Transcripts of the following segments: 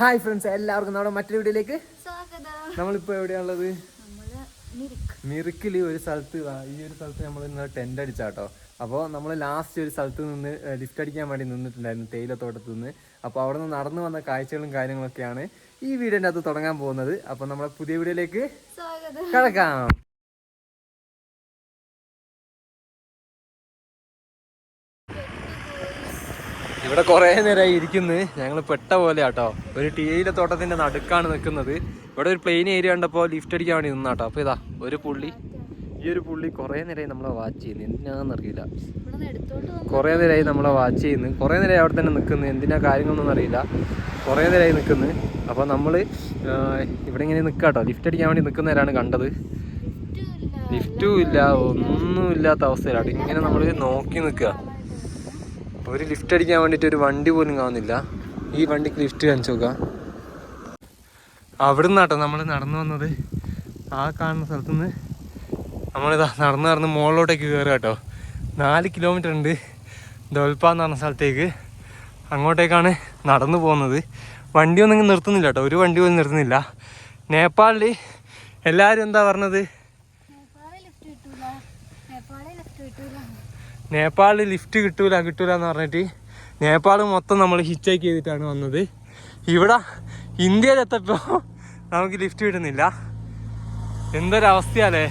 Hi friends എല്ലാവർക്കും നമ്മുടെ മറ്റൊരു വീഡിയോയിലേക്ക് സ്വാഗതം. നമ്മളിപ്പോൾ എവിടെയാണുള്ളത്? മിറുക്കിൽ ഒരു സ്ഥലത്ത് ഈ ഒരു സ്ഥലത്ത് നമ്മൾ ഇന്ന് ടെന്റ് അടിച്ചാട്ടോ. അപ്പോൾ നമ്മൾ ലാസ്റ്റ് ഒരു സ്ഥലത്ത് നിന്ന് ലിഫ്റ്റ് അടിക്കാൻ വേണ്ടി നിന്നിട്ടുണ്ടായിരുന്നു തേയിലത്തോട്ടത്തു നിന്ന്. അപ്പോൾ അവിടെ നിന്ന് നടന്നു വന്ന കാഴ്ചകളും കാര്യങ്ങളൊക്കെയാണ് ഈ വീഡിയോന്റെ അകത്ത് തുടങ്ങാൻ പോകുന്നത്. അപ്പോൾ നമ്മളെ പുതിയ വീഡിയോയിലേക്ക് കിടക്കാം. ഇവിടെ കുറേ നേരമായി ഇരിക്കുന്നത് ഞങ്ങൾ പെട്ട പോലെ ആട്ടോ ഒരു ടീയിലെ തോട്ടത്തിന്റെ നടുക്കാണ് നിൽക്കുന്നത്. ഇവിടെ ഒരു പ്ലെയിൻ ഏരിയ കണ്ടപ്പോൾ ലിഫ്റ്റ് അടിക്കാൻ വേണ്ടി നിന്നാട്ടോ. അപ്പോൾ ഇതാ ഒരു പുള്ളി. ഈ ഒരു പുള്ളി കുറേ നേരമായി നമ്മളെ വാച്ച് ചെയ്യുന്നു. എന്തിനാണെന്നറിയില്ല കുറെ നേരമായി നമ്മളെ വാച്ച് ചെയ്യുന്നു. കുറേ നേരമായി അവിടെ തന്നെ നിൽക്കുന്നു. എന്തിനാ കാര്യങ്ങളൊന്നും അറിയില്ല. കുറേ നേരമായി നിൽക്കുന്നു. അപ്പോൾ നമ്മൾ ഇവിടെ ഇങ്ങനെ നിൽക്കാട്ടോ ലിഫ്റ്റ് അടിക്കാൻ വേണ്ടി നിൽക്കുന്നവരാണ് കണ്ടത്. ലിഫ്റ്റും ഇല്ല. ഒന്നും ഇല്ലാത്ത അവസ്ഥയിലാണ് ഇങ്ങനെ നമ്മൾ നോക്കി നിൽക്കുക. ഒരു ലിഫ്റ്റ് അടിക്കാൻ വേണ്ടിയിട്ട് ഒരു വണ്ടി പോലും കാണുന്നില്ല. ഈ വണ്ടിക്ക് ലിഫ്റ്റ് കാണിച്ചു നോക്കാം. അവിടെ നിന്നാട്ടോ നമ്മൾ നടന്നു വന്നത്. ആ കാണുന്ന സ്ഥലത്തു നിന്ന് നമ്മളിതാ നടന്ന് നടന്ന് മുകളിലോട്ടേക്ക് കയറുക കേട്ടോ. നാല് കിലോമീറ്റർ ഉണ്ട്. ദോൽപ്പ എന്ന് പറഞ്ഞ സ്ഥലത്തേക്ക് അങ്ങോട്ടേക്കാണ് നടന്നു പോകുന്നത്. വണ്ടിയൊന്നും നിർത്തുന്നില്ല കേട്ടോ. ഒരു വണ്ടി പോലും നിർത്തുന്നില്ല. നേപ്പാളിൽ എല്ലാവരും എന്താ പറഞ്ഞത് നേപ്പാളിൽ ലിഫ്റ്റ് കിട്ടൂല നേപ്പാളിൽ ലിഫ്റ്റ് കിട്ടൂല നേപ്പാളിൽ ലിഫ്റ്റ് കിട്ടൂല കിട്ടൂല എന്ന് പറഞ്ഞിട്ട് നേപ്പാൾ മൊത്തം നമ്മൾ ഹിച്ചേക്ക് ചെയ്തിട്ടാണ് വന്നത്. ഇവിടെ ഇന്ത്യയിലെത്തപ്പോൾ നമുക്ക് ലിഫ്റ്റ് കിട്ടുന്നില്ല. എന്തൊരവസ്ഥയല്ലേ?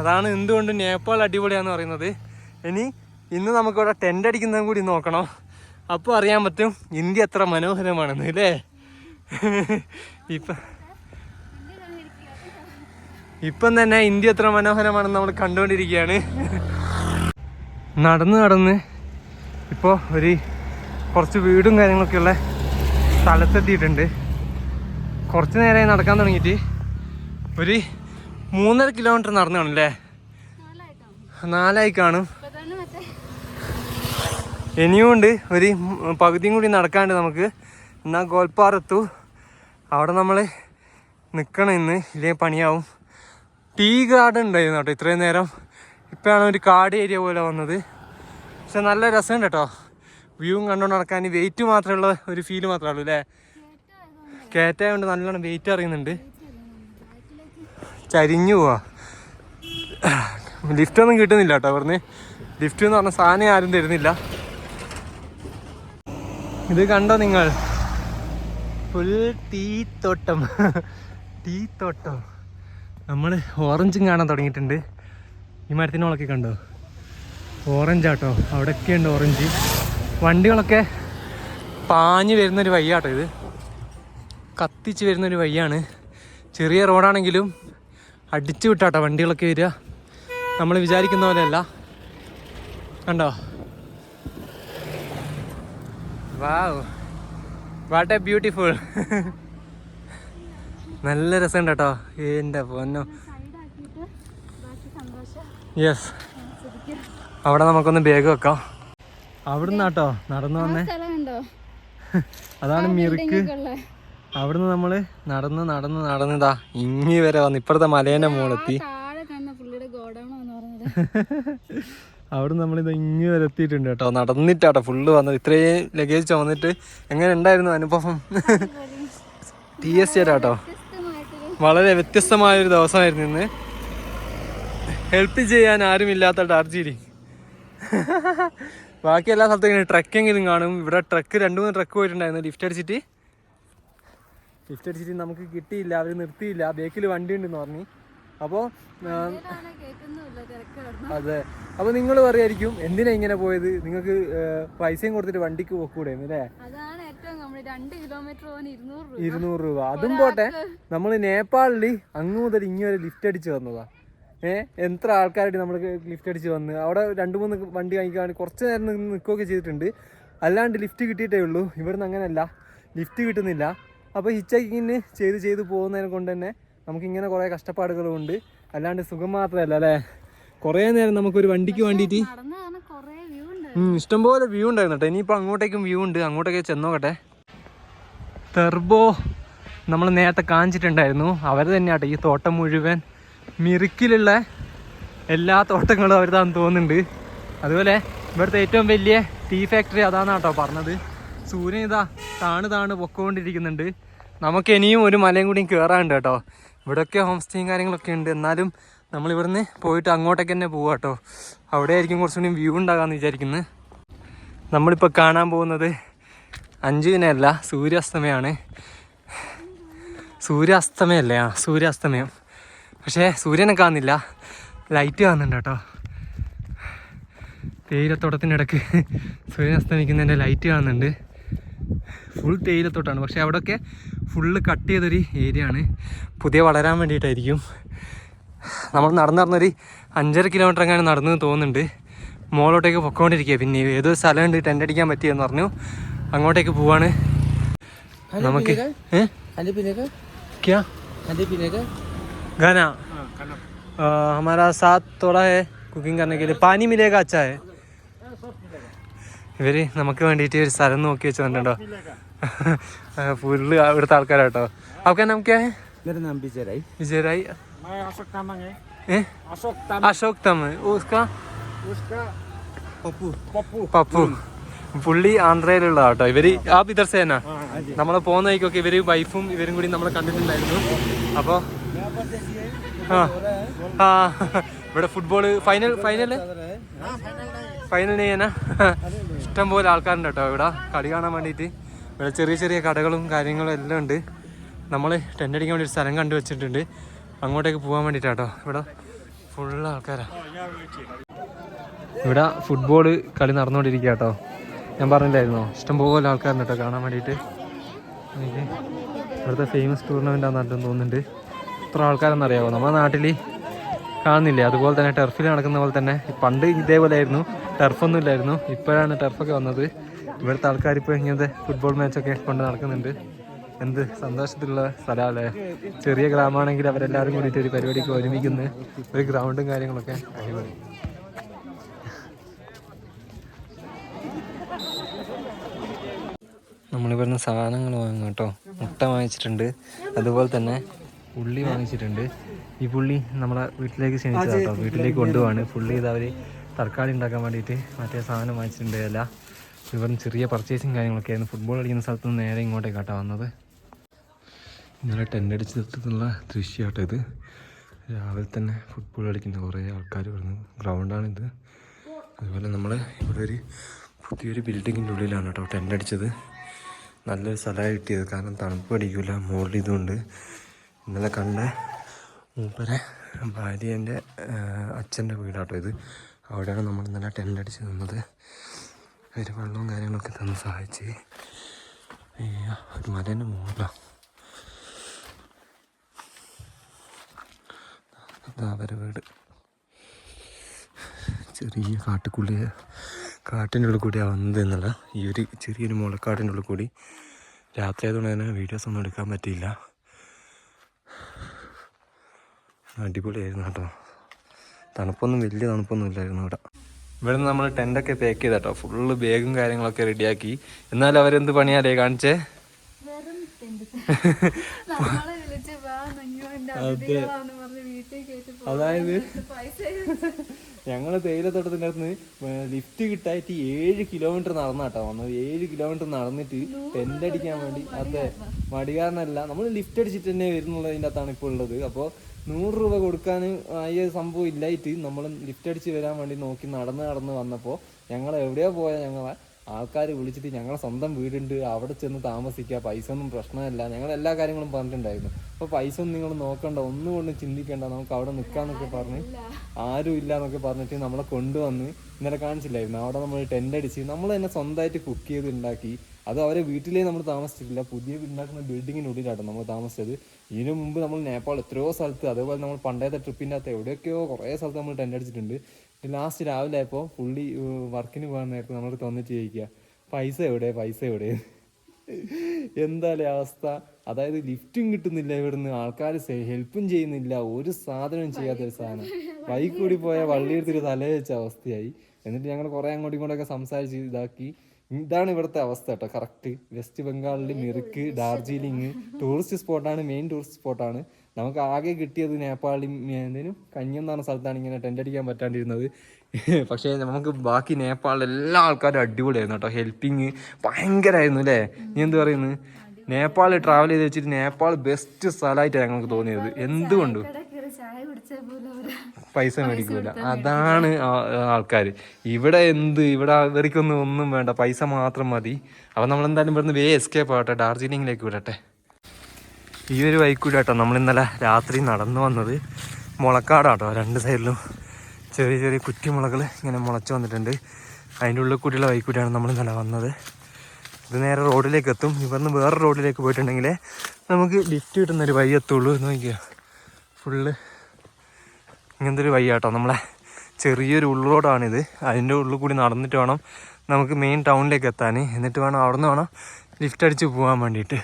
അതാണ് എന്തുകൊണ്ട് നേപ്പാൾ അടിപൊളിയാന്ന് പറയുന്നത്. ഇനി ഇന്ന് നമുക്കിവിടെ ടെന്റ് അടിക്കുന്നതും കൂടി നോക്കണം. അപ്പോൾ അറിയാൻ പറ്റും ഇന്ത്യ എത്ര മനോഹരമാണെന്ന് അല്ലേ ഇപ്പം ഇപ്പം തന്നെ ഇന്ത്യ എത്ര മനോഹരമാണെന്ന് നമ്മൾ കണ്ടുകൊണ്ടിരിക്കുകയാണ്. നടന്ന് നടന്ന് ഇപ്പോൾ ഒരു കുറച്ച് വീടും കാര്യങ്ങളൊക്കെ ഉള്ള സ്ഥലത്തെത്തിയിട്ടുണ്ട്. കുറച്ച് നേരമായി നടക്കാൻ തുടങ്ങിയിട്ട് ഒരു മൂന്നര കിലോമീറ്റർ നടന്നു കാണും നാലായി കാണും. ഇനിയും ഉണ്ട് ഒരു പകുതിയും കൂടി നടക്കാണ്ട് നമുക്ക് എന്നാൽ ഗോൽപ്പാറെത്തു. അവിടെ നമ്മൾ നിൽക്കണം ഇന്ന് ഇല്ലേ പണിയാവും. ടീ ഗാർഡൻ ഉണ്ടായിരുന്നു കേട്ടോ ഇത്രയും നേരം. ഇപ്പോഴാണ് ഒരു കാട് ഏരിയ പോലെ വന്നത്. പക്ഷെ നല്ല രസമുണ്ട് കേട്ടോ വ്യൂവും കണ്ടുകൊണ്ട് നടക്കാൻ വെയിറ്റ് മാത്രമുള്ള ഒരു ഫീൽ മാത്രമേ ഉള്ളൂ അല്ലേ കയറ്റായതുകൊണ്ട് നല്ലോണം വെയിറ്റ് അറിയുന്നുണ്ട്. ചരിഞ്ഞു പോവാ. ലിഫ്റ്റ് ഒന്നും കിട്ടുന്നില്ല കേട്ടോ പറഞ്ഞ് ലിഫ്റ്റ് എന്ന് പറഞ്ഞ സാധനം ആരും തരുന്നില്ല. ഇത് കണ്ടോ നിങ്ങൾ? ഫുൾ ടീ തോട്ടം. ടീ തോട്ടം. നമ്മൾ ഓറഞ്ചും കാണാൻ തുടങ്ങിയിട്ടുണ്ട്. ഈ മരത്തിനോളൊക്കെ കണ്ടോ? ഓറഞ്ച് ആട്ടോ. ഉണ്ട് ഓറഞ്ച് വണ്ടികളൊക്കെ പാഞ്ഞ് വരുന്നൊരു വഴിയാട്ടോ ഇത്. കത്തിച്ച് വരുന്നൊരു വഴിയാണ് ചെറിയ റോഡാണെങ്കിലും അടിച്ചു വിട്ടാട്ടോ വണ്ടികളൊക്കെ വരിക. നമ്മൾ വിചാരിക്കുന്ന പോലെയല്ല. കണ്ടോ? വാവ് വാട്ട് എ ബ്യൂട്ടിഫുൾ നല്ല രസമുണ്ട് കേട്ടോ. എന്റെ പൊന്നോ. യെസ് അവിടെ നമുക്കൊന്ന് ബാഗ് വെക്കാം. അവിടുന്ന് കേട്ടോ നടന്നു വന്നേ. അതാണ് മിറുക്ക്. അവിടുന്ന് നമ്മൾ നടന്ന് നടന്ന് നടന്നതാ ഇങ്ങി വരെ വന്ന് ഇപ്പഴത്തെ മലേന്റെ മുകളെത്തി അവിടുന്ന് നമ്മളിത് ഇങ്ങി വരെ എത്തിയിട്ടുണ്ട് കേട്ടോ നടന്നിട്ടാട്ടോ ഫുള്ള് വന്നത്. ഇത്രയും ലഗേജ് ചുമന്നിട്ട് എങ്ങനെ ഉണ്ടായിരുന്നു അനുഭവം? ടി എസ് സി കേട്ടോ വളരെ വ്യത്യസ്തമായൊരു ദിവസമായിരുന്നു ഇന്ന്. ഹെൽപ്പ് ചെയ്യാൻ ആരുമില്ലാത്ത ഡാർജിലിംഗ് ബാക്കി എല്ലാ സ്ഥലത്തും ഇങ്ങനെ ട്രക്കെങ്കിലും കാണും. ഇവിടെ ട്രക്ക് രണ്ട് മൂന്ന് ട്രക്ക് പോയിട്ടുണ്ടായിരുന്നു. ലിഫ്റ്റ് അടിച്ചിട്ട്. ലിഫ്റ്റ് അടിച്ചിട്ട് നമുക്ക് കിട്ടിയില്ല. അവർ നിർത്തിയില്ല. ബേക്കിൽ വണ്ടി ഉണ്ടെന്ന് പറഞ്ഞു അപ്പോൾ അതെ. അപ്പോൾ നിങ്ങൾ പറയായിരിക്കും എന്തിനാ ഇങ്ങനെ പോയത്? നിങ്ങൾക്ക് പൈസയും കൊടുത്തിട്ട് വണ്ടിക്ക് പോക്കൂടെ അല്ലേ? ഇരുന്നൂറ് രൂപ. അതും പോട്ടെ. നമ്മൾ നേപ്പാളിൽ അങ്ങ് മുതൽ ഇങ്ങനെ ലിഫ്റ്റ് അടിച്ച് വന്നതാ. ഏ? എത്ര ആൾക്കാരായിട്ട് നമ്മൾ ലിഫ്റ്റ് അടിച്ച് വന്ന്? അവിടെ രണ്ട് മൂന്ന് വണ്ടി വാങ്ങിക്കാൻ കുറച്ച് നേരം നിന്ന് നിൽക്കുകയൊക്കെ ചെയ്തിട്ടുണ്ട്. അല്ലാണ്ട് ലിഫ്റ്റ് കിട്ടിയിട്ടേ ഉള്ളൂ. ഇവിടുന്ന് അങ്ങനെയല്ല. ലിഫ്റ്റ് കിട്ടുന്നില്ല. അപ്പോൾ ഹിച്ച് ഹൈക്കിങ്ങിന് ചെയ്ത് ചെയ്ത് പോകുന്നതിനെ കൊണ്ട് തന്നെ നമുക്കിങ്ങനെ കുറേ കഷ്ടപ്പാടുകളുണ്ട് അല്ലാണ്ട് സുഖം മാത്രമല്ല അല്ലേ? കുറേ നേരം നമുക്കൊരു വണ്ടിക്ക് വേണ്ടിയിട്ട് ഇഷ്ടംപോലെ വ്യൂ ഉണ്ടായിരുന്നു കേട്ടോ. ഇനിയിപ്പോൾ അങ്ങോട്ടേക്കും വ്യൂ ഉണ്ട്. അങ്ങോട്ടേക്ക് ചെന്നോക്കട്ടെ. തെർബോ നമ്മൾ നേരത്തെ കാണിച്ചിട്ടുണ്ടായിരുന്നു. അവർ തന്നെയാട്ടോ ഈ തോട്ടം മുഴുവൻ. മിറുക്കിലുള്ള എല്ലാ തോട്ടങ്ങളും അവരുതാന്ന് തോന്നുന്നുണ്ട്. അതുപോലെ ഇവിടുത്തെ ഏറ്റവും വലിയ ടീ ഫാക്ടറി അതാണ് കേട്ടോ പറഞ്ഞത്. സൂര്യൻ ഇതാ താണ് താണ് പൊക്കോണ്ടിരിക്കുന്നുണ്ട്. നമുക്ക് ഇനിയും ഒരു മലയും കൂടി കയറാനുണ്ട് കേട്ടോ. ഇവിടെയൊക്കെ ഹോം സ്റ്റേയും കാര്യങ്ങളൊക്കെ ഉണ്ട്. എന്നാലും നമ്മൾ ഇവിടുന്ന് പോയിട്ട് അങ്ങോട്ടേക്ക് തന്നെ പോവാം കേട്ടോ അവിടെ ആയിരിക്കും കുറച്ചുകൂടി വ്യൂ ഉണ്ടാകാമെന്ന് വിചാരിക്കുന്നത് നമ്മളിപ്പോൾ കാണാൻ പോകുന്നത് അഞ്ചുവിനല്ല സൂര്യാസ്തമയമാണ് സൂര്യാസ്തമയല്ലേ? ആ സൂര്യാസ്തമയം. പക്ഷേ സൂര്യനെ കാണുന്നില്ല. ലൈറ്റ് കാണുന്നുണ്ട് കേട്ടോ. തേയിലത്തോട്ടത്തിനിടക്ക് സൂര്യൻ അസ്തമിക്കുന്നതിന്റെ ലൈറ്റ് കാണുന്നുണ്ട്. ഫുൾ തേയിലത്തോട്ടാണ്. പക്ഷേ അവിടെ ഒക്കെ ഫുള്ള് കട്ട് ചെയ്തൊരു ഏരിയ ആണ്. പുതിയ വളരാൻ വേണ്ടിയിട്ടായിരിക്കും. നമ്മൾ നടന്ന് നടന്നൊരു അഞ്ചര കിലോമീറ്റർ എങ്ങനെ നടന്നു തോന്നുന്നുണ്ട്. മോളോട്ടേക്ക് പൊക്കോണ്ടിരിക്കുക പിന്നെ ഏതോ സ്ഥലമുണ്ട് ടെന്റ് അടിക്കാൻ പറ്റിയെന്ന് പറഞ്ഞു. അങ്ങോട്ടേക്ക് പോവാണ്. നമുക്ക് ഏ? खाने पीने का क्या खाने पीने का गाना आ, हमारा साथ थोड़ा है കുക്കിംഗ് करने के लिए पानी मिलेगा अच्छा है ഇവര് നമുക്ക് വേണ്ടിയിട്ട് ഒരു സ്ഥലം നോക്കി വെച്ച് കണ്ടോ ഫുള്ള് ഇവിടുത്തെ ആൾക്കാരാട്ടോ അവർക്ക് നമുക്ക് मेरा नाम विजय राय വിജയരായി मैं अशोक तामंग है ഏ अशोक അശോക് തമ് ഉസ്കാ उसका पप्पू पप्पू പപ്പു പുള്ളി ആന്ധ്രയിലുള്ള കേട്ടോ ഇവര് ആ ഇതർ സേന നമ്മളെ പോകുന്ന വഴിക്കൊക്കെ ഇവര് വൈഫും ഇവരും കൂടി നമ്മളെ കണ്ടിട്ടുണ്ടായിരുന്നു അപ്പോൾ ഇവിടെ ഫുട്ബോൾ ഫൈനൽ ഫൈനൽ ഫൈനൽ ചെയ്യാനാ ഇഷ്ടം പോലെ ആൾക്കാരുണ്ട് കേട്ടോ ഇവിടെ. കളി കാണാൻ വേണ്ടിയിട്ട്. ഇവിടെ ചെറിയ ചെറിയ കടകളും കാര്യങ്ങളും എല്ലാം ഉണ്ട്. നമ്മൾ ടെന്റ് അടിക്കാൻ വേണ്ടി ഒരു സ്ഥലം കണ്ടു വെച്ചിട്ടുണ്ട്. അങ്ങോട്ടേക്ക് പോകാൻ വേണ്ടിയിട്ടാട്ടോ ഇവിടെ ഫുള്ള് ആൾക്കാരാ. ഇവിടെ ഫുട്ബോൾ കളി നടന്നുകൊണ്ടിരിക്കുക കേട്ടോ. ഞാൻ പറഞ്ഞില്ലായിരുന്നോ? ഇഷ്ടംപോലെ ആൾക്കാരുണ്ട് കേട്ടോ കാണാൻ വേണ്ടിയിട്ട്. ഇവിടുത്തെ ഫേമസ് ടൂർണമെന്റ് ആണെന്ന് തോന്നുന്നുണ്ട്. ഇത്ര ആൾക്കാരെന്ന് അറിയാമോ നമ്മുടെ നാട്ടിൽ കാണുന്നില്ലേ? അതുപോലെ തന്നെ ടെർഫിൽ നടക്കുന്ന പോലെ തന്നെ. പണ്ട് ഇതേപോലെ ആയിരുന്നു. ടെർഫൊന്നും ഇല്ലായിരുന്നു. ഇപ്പോഴാണ് ടെർഫൊക്കെ വന്നത്. ഇവിടുത്തെ ആൾക്കാർ ഇപ്പോൾ ഇങ്ങനത്തെ ഫുട്ബോൾ മാച്ചൊക്കെ കൊണ്ട് നടക്കുന്നുണ്ട്. എന്ത് സന്തോഷത്തിലുള്ള സ്ഥലമല്ലേ? ചെറിയ ഗ്രാമമാണെങ്കിൽ അവരെല്ലാവരും കൂടിയിട്ട് ഒരു പരിപാടിക്ക് ഒരുമിക്കുന്ന. ഒരു ഗ്രൗണ്ടും കാര്യങ്ങളൊക്കെ. അടിപൊളി. നമ്മളിവിടുന്ന് സാധനങ്ങൾ വാങ്ങും കേട്ടോ. മുട്ട വാങ്ങിച്ചിട്ടുണ്ട്. അതുപോലെ തന്നെ ഉള്ളി വാങ്ങിച്ചിട്ടുണ്ട്. ഈ പുള്ളി നമ്മളെ വീട്ടിലേക്ക് ക്ഷണിച്ചത് കേട്ടോ വീട്ടിലേക്ക് കൊണ്ടുപോവാണ്. പുള്ളി ഇത് അവർ തക്കാളി ഉണ്ടാക്കാൻ വേണ്ടിയിട്ട് മറ്റേ സാധനം വാങ്ങിച്ചിട്ടുണ്ട്. അല്ല ഇവർ ചെറിയ പർച്ചേസിങ് കാര്യങ്ങളൊക്കെ ആയിരുന്നു ഫുട്ബോൾ കളിക്കുന്ന സ്ഥലത്ത് നിന്ന് നേരെ ഇങ്ങോട്ടേക്കാട്ടോ വന്നത്. ഇന്നലെ ടെന്റ് അടിച്ച് നിർത്തുന്നുള്ള ദൃശ്യമാട്ടോ ഇത്. രാവിലെ തന്നെ ഫുട്ബോൾ കളിക്കുന്ന കുറേ ആൾക്കാർ വരുന്നു ഗ്രൗണ്ടാണിത് അതുപോലെ നമ്മൾ ഇവിടെ ഒരു പുതിയൊരു ബിൽഡിങ്ങിന്റെ ഉള്ളിലാണ് കേട്ടോ ടെന്റ് അടിച്ചത്. നല്ലൊരു സ്ഥലമായി കിട്ടിയത്. കാരണം തണുപ്പ് അടിക്കില്ല മുകളിൽ ഇതുകൊണ്ട് ഇന്നലെ കണ്ട മൂപ്പരെ ഭാര്യന്റെ അച്ഛന്റെ വീടാട്ടോ ഇത്. അവിടെയാണ് നമ്മൾ ഇന്നലെ ടെന്റ് അടിച്ച് നിന്നത്. ഒരു വെള്ളവും കാര്യങ്ങളൊക്കെ തന്ന് സഹായിച്ച്. ഒരു മലേന്റെ മുകളിലാണ് അവരെ വീട്. ചെറിയ കാട്ടുക്കുള്ളിൽ കാട്ടിന്റെ ഉള്ളിൽ കൂടിയാണ് വന്നത് എന്നല്ല ഈ ഒരു ചെറിയൊരു മുളക്കാടിന്റെ ഉള്ളിൽ കൂടി. രാത്രി ആയതുകൊണ്ട് തന്നെ വീഡിയോസ് ഒന്നും എടുക്കാൻ പറ്റിയില്ല. അടിപൊളിയായിരുന്നു കേട്ടോ. തണുപ്പൊന്നും വലിയ തണുപ്പൊന്നും ഇല്ലായിരുന്നു ഇവിടെ. ഇവിടെ നമ്മൾ ടെന്റൊക്കെ പാക്ക് ചെയ്ത കേട്ടോ ഫുള്ള് ബാഗും കാര്യങ്ങളൊക്കെ റെഡിയാക്കി എന്നാലും അവരെന്ത് പണിയാലേ കാണിച്ചേ. അതായത് ഞങ്ങൾ തേയിലത്തോട്ടത്തിന്റെ അടുത്ത് ലിഫ്റ്റ് കിട്ടായിട്ട് ഏഴ് കിലോമീറ്റർ നടന്നാട്ടോ വന്നത്. ഏഴ് കിലോമീറ്റർ നടന്നിട്ട് ടെന്റ് അടിക്കാൻ വേണ്ടി. അതെ. മടികാരനല്ല നമ്മൾ ലിഫ്റ്റ് അടിച്ചിട്ട് തന്നെ വരുന്നുള്ളതിന്റെ അകത്താണ് ഇപ്പോൾ ഉള്ളത്. അപ്പോൾ നൂറ് രൂപ കൊടുക്കാൻ ആയ സംഭവം ഇല്ലായിട്ട് നമ്മൾ ലിഫ്റ്റ് അടിച്ച് വരാൻ വേണ്ടി നോക്കി നടന്ന് നടന്ന് വന്നപ്പോൾ ഞങ്ങൾ എവിടെയോ പോയ ഞങ്ങളെ ആൾക്കാർ വിളിച്ചിട്ട് ഞങ്ങളെ സ്വന്തം വീടുണ്ട് അവിടെ ചെന്ന് താമസിക്കുക പൈസ ഒന്നും പ്രശ്നമല്ല ഞങ്ങൾ എല്ലാ കാര്യങ്ങളും പറഞ്ഞിട്ടുണ്ടായിരുന്നു. അപ്പോൾ പൈസ ഒന്നും നിങ്ങൾ നോക്കണ്ട ഒന്നും കൊണ്ട് ചിന്തിക്കേണ്ട നമുക്ക് അവിടെ നിൽക്കാന്നൊക്കെ പറഞ്ഞ് ആരും ഇല്ല എന്നൊക്കെ പറഞ്ഞിട്ട് നമ്മളെ കൊണ്ടുവന്ന് ഇന്നലെ കാണിച്ചില്ലായിരുന്നു. അവിടെ നമ്മൾ ടെന്റ് അടിച്ച് നമ്മൾ തന്നെ സ്വന്തമായിട്ട് കുക്ക് ചെയ്ത് ഉണ്ടാക്കി അത് അവരെ വീട്ടിലേ നമ്മൾ താമസിച്ചിട്ടില്ല. പുതിയ ഉണ്ടാക്കുന്ന ബിൽഡിങ്ങിനുള്ളിലാണ് നമ്മൾ താമസിച്ചത്. ഇതിനു മുമ്പ് നമ്മൾ നേപ്പാൾ എത്രയോ സ്ഥലത്ത് അതേപോലെ നമ്മൾ പണ്ടത്തെ ട്രിപ്പിന്റെ അകത്ത് എവിടെയൊക്കെയോ കുറേ സ്ഥലത്ത് നമ്മൾ ടെന്റ് അടിച്ചിട്ടുണ്ട്. ലാസ്റ്റ് രാവിലെ ആയപ്പോൾ പുള്ളി വർക്കിന് പോകാൻ നേരത്തെ നമ്മൾ തന്നിട്ട് ചോദിക്കുക പൈസ എവിടെ? പൈസ എവിടെ? എന്തായാലും അവസ്ഥ? അതായത് ലിഫ്റ്റും കിട്ടുന്നില്ല ഇവിടുന്ന്. ആൾക്കാർ ഹെൽപ്പും ചെയ്യുന്നില്ല. ഒരു സാധനവും ചെയ്യാത്ത ഒരു സാധനം. ബൈക്ക് കൂടി പോയ വള്ളിയെടുത്തൊരു തല വെച്ച അവസ്ഥയായി. എന്നിട്ട് ഞങ്ങൾ കുറേ അങ്ങോട്ടും ഇങ്ങോട്ടൊക്കെ സംസാരിച്ച് ഇതാക്കി. ഇതാണ് ഇവിടുത്തെ അവസ്ഥ കേട്ടോ. കറക്റ്റ് വെസ്റ്റ് ബംഗാളിൽ മിറുക്ക് ഡാർജിലിംഗ് ടൂറിസ്റ്റ് സ്പോട്ടാണ് മെയിൻ ടൂറിസ്റ്റ് സ്പോട്ടാണ് നമുക്ക് ആകെ കിട്ടിയത് നേപ്പാളി എന്തേലും കഞ്ഞി എന്ന് പറഞ്ഞ സ്ഥലത്താണ് ഇങ്ങനെ ടെന്റ് അടിക്കാൻ പറ്റാണ്ടിരുന്നത്. പക്ഷേ നമുക്ക് ബാക്കി നേപ്പാളിലെ എല്ലാ ആൾക്കാരും അടിപൊളിയായിരുന്നു കേട്ടോ. ഹെൽപ്പിങ് ഭയങ്കരമായിരുന്നു അല്ലേ? നീ എന്ത് പറയുന്നു? നേപ്പാളിൽ ട്രാവൽ ചെയ്ത് വെച്ചിട്ട് നേപ്പാൾ ബെസ്റ്റ് സ്ഥലമായിട്ടാണ് ഞങ്ങൾക്ക് തോന്നിയത്. എന്തുകൊണ്ടും? പൈസ മേടിക്കൂല. അതാണ് ആൾക്കാർ ഇവിടെ എന്ത് ഇവിടെ ഇവർക്കൊന്നും ഒന്നും വേണ്ട. പൈസ മാത്രം മതി. അപ്പം നമ്മൾ എന്തായാലും ഇവിടുന്ന് വേ എസ്കേപ്പ് ആവട്ടെ. ഡാർജിലിംഗിലേക്ക് വിടട്ടെ. ഈ ഒരു വൈക്കൂടെ കേട്ടോ നമ്മൾ ഇന്നലെ രാത്രി നടന്നു വന്നത് മുളക്കാടാട്ടോ. രണ്ട് സൈഡിലും ചെറിയ ചെറിയ കുറ്റിമുളകൾ ഇങ്ങനെ മുളച്ച് വന്നിട്ടുണ്ട്. അതിന്റെ ഉള്ളിൽ കൂടിയുള്ള വൈക്കൂടെയാണ് നമ്മൾ ഇന്നലെ വന്നത്. ഇത് നേരെ റോഡിലേക്ക് എത്തും. ഇവിടുന്ന് വേറെ റോഡിലേക്ക് പോയിട്ടുണ്ടെങ്കിൽ നമുക്ക് ലിഫ്റ്റ് കിട്ടുന്നൊരു വഴി എത്തുള്ളൂ എന്ന് നോക്കിയാൽ ഫുള്ള് ഇങ്ങനത്തെ ഒരു വഴിയാട്ടോ. നമ്മളെ ചെറിയൊരു ഉള്ളോടാണിത് അതിന്റെ ഉള്ളിൽ കൂടി നടന്നിട്ട് വേണം നമുക്ക് മെയിൻ ടൗണിലേക്ക് എത്താൻ. എന്നിട്ട് വേണം അവിടെ നിന്ന് വേണം ലിഫ്റ്റ് അടിച്ച് പോകാൻ വേണ്ടിയിട്ട്.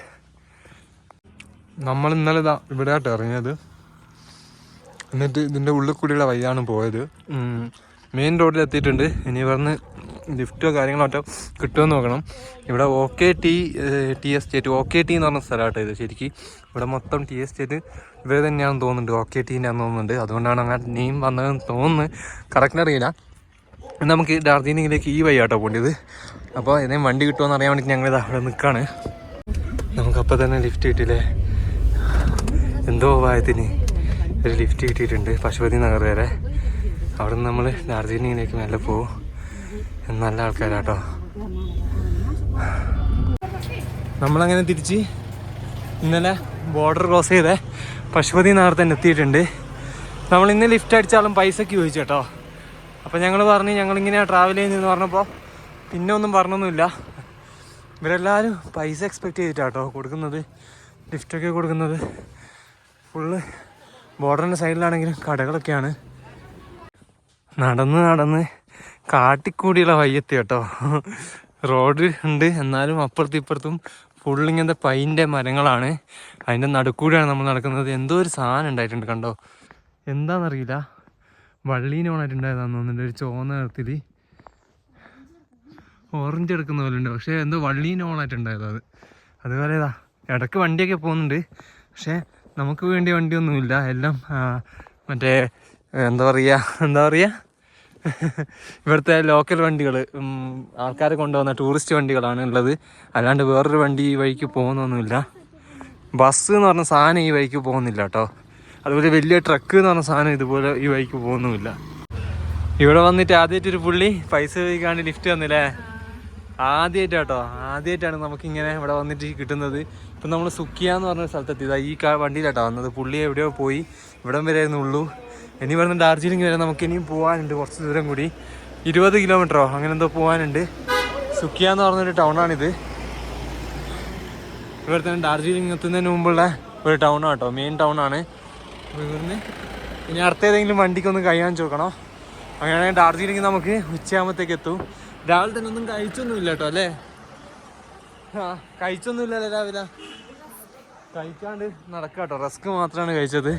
നമ്മൾ ഇന്നലെ ഇതാ ഇവിടെ ആട്ടോ ഇറങ്ങിയത്. എന്നിട്ട് ഇതിന്റെ ഉള്ളിൽ കൂടിയുള്ള വഴിയാണ് പോയത്. മെയിൻ റോഡിൽ എത്തിയിട്ടുണ്ട്. ഇനി ഇവിടുന്ന് ലിഫ്റ്റോ കാര്യങ്ങളോ മറ്റോ കിട്ടുമെന്ന് നോക്കണം. ഇവിടെ O K T T estate O K T എന്ന് പറഞ്ഞ സ്ഥലമാട്ടോ ഇത് ശരിക്കും. ഇവിടെ മൊത്തം ടി എസ്റ്റേറ്റ് ഇവർ തന്നെയാണെന്ന് തോന്നുന്നുണ്ട്. ഓക്കെ ടീന്റെ ആണെന്ന് തോന്നുന്നുണ്ട്. അതുകൊണ്ടാണ് അങ്ങനെ നെയിം വന്നതെന്ന് തോന്നുന്നു. കറക്റ്റ് അറിയില്ല. നമുക്ക് ഡാർജിലിംഗിലേക്ക് ഈ വഴി ആട്ടോ പോകേണ്ടത്. അപ്പോൾ ഏതെങ്കിലും വണ്ടി കിട്ടുമോ അറിയാൻ വേണ്ടി ഞങ്ങളിത് അവിടെ നിൽക്കുകയാണ് നമുക്കപ്പോൾ തന്നെ ലിഫ്റ്റ് കിട്ടിയില്ലേ? എന്തോ ഉപായത്തിന് ഒരു ലിഫ്റ്റ് കിട്ടിയിട്ടുണ്ട്. പശുപതി നഗർ വരെ. അവിടെ നിന്ന് നമ്മൾ ഡാർജിലിംഗിലേക്ക് നല്ല പോകും നല്ല ആൾക്കാരാട്ടോ. നമ്മളങ്ങനെ തിരിച്ച് ഇന്നലെ ബോർഡർ ക്രോസ് ചെയ്തേ. പശുപതി നഗർ തന്നെ എത്തിയിട്ടുണ്ട്. നമ്മൾ ഇന്ന് ലിഫ്റ്റ് അടിച്ചാലും പൈസയ്ക്ക് ചോദിച്ചു കേട്ടോ. അപ്പോൾ ഞങ്ങൾ പറഞ്ഞ് ഞങ്ങളിങ്ങനെയാണ് ട്രാവൽ ചെയ്യുന്നതെന്ന് പറഞ്ഞപ്പോൾ പിന്നെ ഒന്നും പറഞ്ഞൊന്നുമില്ല. ഇവരെല്ലാവരും പൈസ എക്സ്പെക്റ്റ് ചെയ്തിട്ടാട്ടോ കൊടുക്കുന്നത്. ലിഫ്റ്റൊക്കെ കൊടുക്കുന്നത്. ഫുള്ള് ബോർഡറിന്റെ സൈഡിലാണെങ്കിലും കടകളൊക്കെയാണ്. നടന്ന് നടന്ന് കാട്ടിക്കൂടിയുള്ള വയ്യെത്തി കേട്ടോ. റോഡ് ഉണ്ട് എന്നാലും അപ്പുറത്തും ഇപ്പുറത്തും ഫുൾ ഇങ്ങനത്തെ പൈന്റെ മരങ്ങളാണ്. അതിന്റെ നടുക്കൂടെയാണ് നമ്മൾ നടക്കുന്നത്. എന്തോ ഒരു സാധനം ഉണ്ടായിട്ടുണ്ട് കണ്ടോ? എന്താണെന്നറിയില്ല വള്ളീനെ ഓണായിട്ടുണ്ടായതാന്ന് തോന്നുന്നുണ്ട്. ഒരു ചുവന്ന നിറത്തിൽ ഓറഞ്ച് എടുക്കുന്ന പോലെ ഉണ്ട്. പക്ഷേ എന്തോ വള്ളീനെ ഓണായിട്ടുണ്ടായത് അത്. അതുപോലെ ഇതാ ഇടയ്ക്ക് വണ്ടിയൊക്കെ പോകുന്നുണ്ട്. പക്ഷേ നമുക്ക് വേണ്ടി വണ്ടിയൊന്നുമില്ല. എല്ലാം മറ്റേ എന്താ പറയുക എന്താ പറയുക ഇവിടുത്തെ ലോക്കൽ വണ്ടികൾ ആൾക്കാരെ കൊണ്ടുവന്ന ടൂറിസ്റ്റ് വണ്ടികളാണ് ഉള്ളത്. അല്ലാണ്ട് വേറൊരു വണ്ടി ഈ വഴിക്ക് പോകുന്നൊന്നുമില്ല. ബസ് എന്ന് പറഞ്ഞ സാധനം ഈ വഴിക്ക് പോകുന്നില്ല കേട്ടോ. അതുപോലെ വലിയ ട്രക്ക് എന്ന് പറഞ്ഞ സാധനം ഇതുപോലെ ഈ വഴിക്ക് പോകുന്നുമില്ല. ഇവിടെ വന്നിട്ട് ആദ്യമായിട്ട് ഒരു പുള്ളി പൈസ ചോദിക്കാണ്ട് ലിഫ്റ്റ് വന്നില്ലേ? ആദ്യമായിട്ട് കേട്ടോ. ആദ്യമായിട്ടാണ് നമുക്കിങ്ങനെ ഇവിടെ വന്നിട്ട് കിട്ടുന്നത്. ഇപ്പം നമ്മൾ സുക്കിയ എന്ന് പറഞ്ഞ സ്ഥലത്തെത്തിയതാണ് ഈ വണ്ടിയിലാട്ടോ വന്നത്. പുള്ളി എവിടെയോ പോയി. ഇവിടം വരെ ഉള്ളൂ ഇനി ഇവിടുന്ന് ഡാർജിലിംഗ് വരെ നമുക്ക് ഇനിയും പോകാനുണ്ട് കുറച്ച് ദൂരം കൂടി. ഇരുപത് കിലോമീറ്ററോ അങ്ങനെ എന്തോ പോകാനുണ്ട് സുക്കിയ എന്ന് പറഞ്ഞൊരു ടൗണാണിത് ഇവിടെ തന്നെ ഡാർജിലിംഗ് എത്തുന്നതിന് മുമ്പുള്ള ഒരു ടൗൺ കേട്ടോ മെയിൻ അപ്പോൾ ഇവിടുന്ന് ഇനി അടുത്ത ഏതെങ്കിലും വണ്ടിക്കൊന്ന് കഴിയാൻ ചോദിക്കണോ? അങ്ങനെയാണെങ്കിൽ ഡാർജിലിംഗ് നമുക്ക് ഉച്ചയാകുമ്പോഴത്തേക്ക് എത്തും. രാവിലെ തന്നെ ഒന്നും കഴിച്ചൊന്നുമില്ല കേട്ടോ അല്ലേ? ആ കഴിച്ചൊന്നുമില്ലല്ലോ രാവിലെ. കഴിക്കാണ്ട് നടക്കാം കേട്ടോ റസ്ക് മാത്രമാണ് കഴിച്ചത്.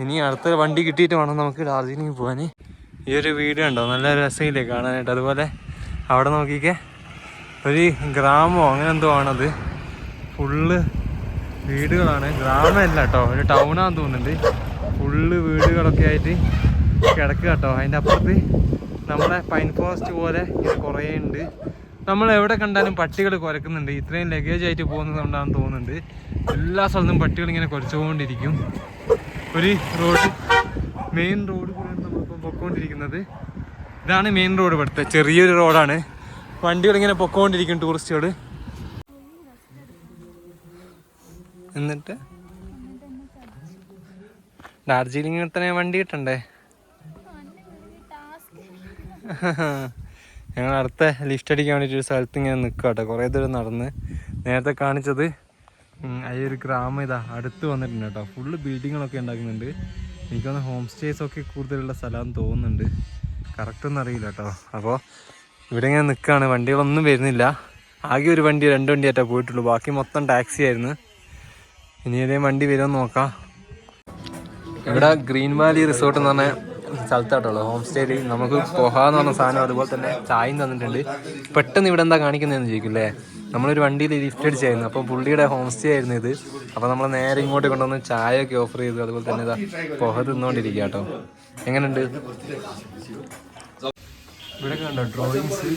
ഇനി അടുത്ത വണ്ടി കിട്ടിയിട്ട് വേണം നമുക്ക് ഡാർജിലിംഗ് പോകാൻ. ഈ ഒരു വീട് ഉണ്ടോ നല്ല രസമില്ലേ കാണാനായിട്ട്. അതുപോലെ അവിടെ നോക്കിക്കേ ഒരു ഗ്രാമമോ അങ്ങനെ എന്തോ ആണത്. ഫുള്ള് വീടുകളാണ്. ഗ്രാമമല്ല കേട്ടോ ഒരു ടൗണാന്ന് തോന്നുന്നുണ്ട്. ഫുള്ള് വീടുകളൊക്കെ ആയിട്ട് കിടക്കുക കേട്ടോ. അതിന്റെ അപ്പുറത്ത് നമ്മുടെ പൈൻ ഫോറസ്റ്റ് പോലെ ഇങ്ങനെ കുറേ ഉണ്ട്. നമ്മൾ എവിടെ കണ്ടാലും പട്ടികൾ കുരക്കുന്നുണ്ട്. ഇത്രയും ലഗേജ് ആയിട്ട് പോകുന്നത് കൊണ്ടാണെന്ന് തോന്നുന്നുണ്ട്. എല്ലാ സ്ഥലത്തും പട്ടികൾ ഇങ്ങനെ കുരച്ചുകൊണ്ടിരിക്കും. ഒരു റോഡ് മെയിൻ റോഡ് കൂടെയാണ് നമ്മളിപ്പോൾ പൊക്കോണ്ടിരിക്കുന്നത്. ഇതാണ് മെയിൻ റോഡ് ഇവിടുത്തെ. ചെറിയൊരു റോഡാണ് വണ്ടികൾ ഇങ്ങനെ പൊക്കോണ്ടിരിക്കും ടൂറിസ്റ്റുകൾ എന്നിട്ട്? ഡാർജിലിംഗ് തന്നെ വണ്ടി കിട്ടണ്ടേ? ഞങ്ങൾ അടുത്ത ലിഫ്റ്റ് അടിക്കാൻ വേണ്ടിയിട്ട് ഒരു സ്ഥലത്ത് ഇങ്ങനെ നിൽക്കുക കേട്ടോ കുറേ ദൂരം നടന്ന്. നേരത്തെ കാണിച്ചത് ഈ ഒരു ഗ്രാമം ഇതാ അടുത്ത് വന്നിട്ടുണ്ട് കേട്ടോ. ഫുള്ള് ബിൽഡിങ്ങുകളൊക്കെ ഉണ്ടാക്കുന്നുണ്ട്. എനിക്കൊന്ന് ഹോം സ്റ്റേസ് ഒക്കെ കൂടുതലുള്ള സ്ഥലമാണെന്ന് തോന്നുന്നുണ്ട്. കറക്റ്റ് ഒന്നും അറിയില്ല കേട്ടോ അപ്പോൾ ഇവിടെ ഇങ്ങനെ നിൽക്കുകയാണ് വണ്ടികളൊന്നും വരുന്നില്ല. ആകെ ഒരു വണ്ടി രണ്ട് വണ്ടിയായിട്ടാ പോയിട്ടുള്ളൂ. ബാക്കി മൊത്തം ടാക്സി ആയിരുന്നു. ഇനി ഏതെങ്കിലും വണ്ടി വരുമെന്ന് നോക്കാം. ഇവിടെ ഗ്രീൻ വാലി റിസോർട്ട് എന്ന് പറഞ്ഞ സ്ഥലത്താട്ടുള്ളൂ ഹോം സ്റ്റേയിൽ നമുക്ക് പൊഹ എന്ന് പറഞ്ഞ സാധനം അതുപോലെ തന്നെ ചായയും തന്നിട്ടുണ്ട് പെട്ടെന്ന് ഇവിടെ എന്താ കാണിക്കുന്നതെന്ന് ചോദിക്കും അല്ലേ നമ്മളൊരു വണ്ടിയിൽ ലിഫ്റ്റ് അടിച്ചായിരുന്നു അപ്പം പുള്ളിയുടെ ഹോം സ്റ്റേ ആയിരുന്നു ഇത് അപ്പം നമ്മൾ നേരെ ഇങ്ങോട്ട് കൊണ്ടുവന്ന് ചായ ഒക്കെ ഓഫർ ചെയ്തു അതുപോലെ തന്നെ ഇതാ പുക തിന്നുകൊണ്ടിരിക്കുക കേട്ടോ എങ്ങനെയുണ്ട് ഇവിടെ കണ്ടോ ഡ്രോയിങ്സ്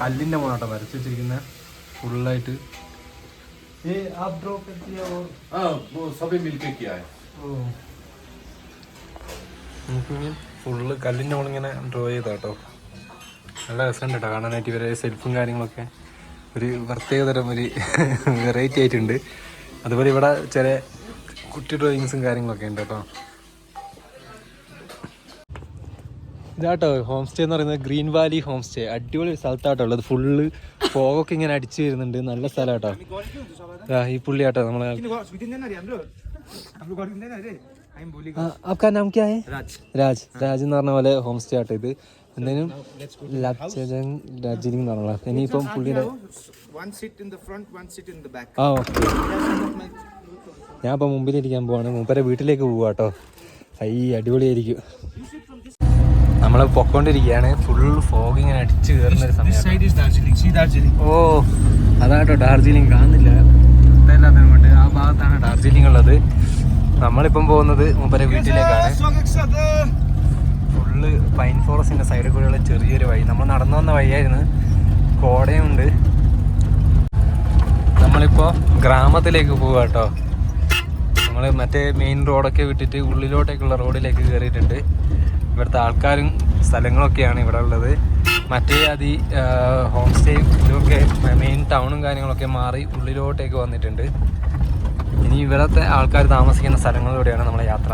കല്ലിൻ്റെ മോണാട്ടോ വരച്ച് വെച്ചിരിക്കുന്ന ഫുള്ളായിട്ട് हाँ वो सभी मिलके किया है നമുക്കിങ്ങനെ ഫുള്ള് കല്ലിന്റെ മുകളിങ്ങനെ ഡ്രോ ചെയ്താ കേട്ടോ നല്ല രസമുണ്ട് കേട്ടോ കാണാനായിട്ട് ഇവരെ സെൽഫും കാര്യങ്ങളൊക്കെ. ഒരു പ്രത്യേകതരം ഒരു വെറൈറ്റി ആയിട്ടുണ്ട്. അതുപോലെ ഇവിടെ ചില കുട്ടി ഡ്രോയിങ്സും കാര്യങ്ങളൊക്കെ ഉണ്ട് കേട്ടോ ഇതാട്ടോ ഹോം സ്റ്റേ എന്ന് പറയുന്നത് ഗ്രീൻ വാലി ഹോം സ്റ്റേ അടിപൊളി സ്ഥലത്താട്ടോ ഉള്ളത്. ഫുള്ള് ഫോഗൊക്കെ ഇങ്ങനെ അടിച്ചു വരുന്നുണ്ട്. നല്ല സ്ഥലമാട്ടോ ഈ പുള്ളിയാട്ടോ നമ്മളെ ആപ്കാ നാം ക്യാ ഹെ രാജ് രാജ് രാജ് എന്ന് പറഞ്ഞ പോലെ ഹോം സ്റ്റേ ആട്ടെ ഇത്. എന്തായാലും ലക്ചജൻ ഡാർജിലിംഗ് എന്ന് പറഞ്ഞ ഇനിയിപ്പം പുള്ളിയുടെ ആ ഓക്കെ ഞാൻ ഇപ്പം മുമ്പിലിരിക്കാൻ പോവാണ്. മൂപ്പരെ വീട്ടിലേക്ക് പോവാ കേട്ടോ ഐ അടിപൊളിയായിരിക്കും. നമ്മൾ പൊക്കോണ്ടിരിക്കുകയാണ്. ഫുൾ ഫോഗ് ഇങ്ങനെ അടിച്ചു കയറുന്ന ഒരു സമയം ഓ അതാട്ടോ ഡാർജിലിംഗ് കാണുന്നില്ല. കൊണ്ട് ആ ഭാഗത്താണ് ഡാർജിലിംഗ് ഉള്ളത്. നമ്മളിപ്പം പോകുന്നത് മൂപ്പരെ വീട്ടിലേക്കാണ്. ഫുള്ള് പൈൻ ഫോറസ്റ്റിന്റെ സൈഡിൽ കൂടെയുള്ള ചെറിയൊരു വഴി. നമ്മൾ നടന്നു വന്ന വഴിയായിരുന്നു. കോടയുണ്ട്. നമ്മളിപ്പോൾ ഗ്രാമത്തിലേക്ക് പോവുക കേട്ടോ. നമ്മൾ മറ്റേ മെയിൻ റോഡൊക്കെ വിട്ടിട്ട് ഉള്ളിലോട്ടേക്കുള്ള റോഡിലേക്ക് കയറിയിട്ടുണ്ട് ഇവിടുത്തെ ആൾക്കാരും സ്ഥലങ്ങളൊക്കെയാണ് ഇവിടെ ഉള്ളത്. മറ്റേ അതി ഹോം സ്റ്റേയും ഇതൊക്കെ മെയിൻ ടൗണും കാര്യങ്ങളൊക്കെ മാറി ഉള്ളിലോട്ടേക്ക് വന്നിട്ടുണ്ട്. ഇനി ഇവിടത്തെ ആൾക്കാർ താമസിക്കുന്ന സ്ഥലങ്ങളിലൂടെയാണ് നമ്മളെ യാത്ര.